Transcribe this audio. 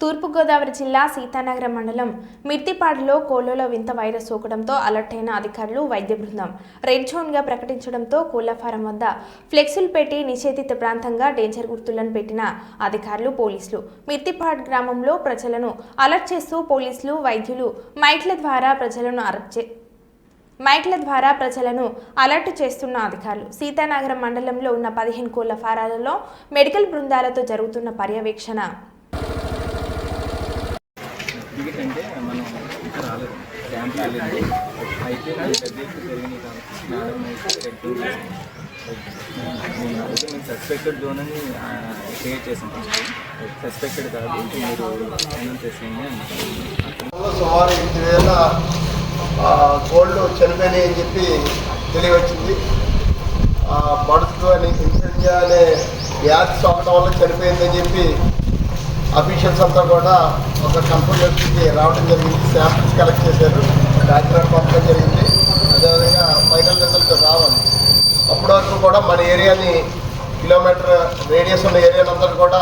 తూర్పుగోదావరి జిల్లా సీతానగరం మండలం మిర్తిపాడులో కోళ్ళలో వింత వైరస్ సోకడంతో అలర్ట్ అయిన అధికారులు వైద్య బృందం. రెడ్ జోన్గా ప్రకటించడంతో కోళ్ళ ఫారం వద్ద ఫ్లెక్సులు పెట్టి నిషేధిత ప్రాంతంగా డేంజర్ గుర్తులను పెట్టిన అధికారులు పోలీసులు. మిర్తిపాడ్ గ్రామంలో ప్రజలను అలర్ట్ చేస్తూ పోలీసులు వైద్యులు మైక్ల ద్వారా ప్రజలను అరెస్ట్ చే మైక్ల ద్వారా ప్రజలను అలర్ట్ చేస్తున్న అధికారులు. సీతానగరం మండలంలో ఉన్న పదిహేను కోళ్ళ ఫారాలలో మెడికల్ బృందాలతో జరుగుతున్న పర్యవేక్షణ టికెట్ అంటే మనం ఇంకా రాలేదు. క్యాంప్ రాలేదు. అయితే అది జరిగినాయి కాబట్టి మేడం అయితే రెడ్ నేను సస్పెక్టెడ్ జోన్ అని క్రియేట్ చేశాను. ఫస్ట్ సస్పెక్టెడ్ కాదు మీరు అనౌన్స్ చేసేయండి అన్నారు సుమారు ఎనిమిది వేల ఆ, కోళ్ళు చనిపోయినాయి అని చెప్పి తెలియవచ్చింది బడుతు అని ఇన్ఫ్లుయెంజా అనే వ్యాధి సోకడం వల్ల చనిపోయిందని చెప్పి అఫీషియల్స్ అంతా కూడా ఒక కంప్యూటర్కి రావడం జరిగింది. శాంపిల్స్ కలెక్ట్ చేశారు. డాక్టర్ పంపడం జరిగింది. అదేవిధంగా ఫైనల్ రిజల్ట్ రావాలి. అప్పటి వరకు కూడా మన ఏరియాని కిలోమీటర్ రేడియస్ ఉన్న ఏరియానంతా కూడా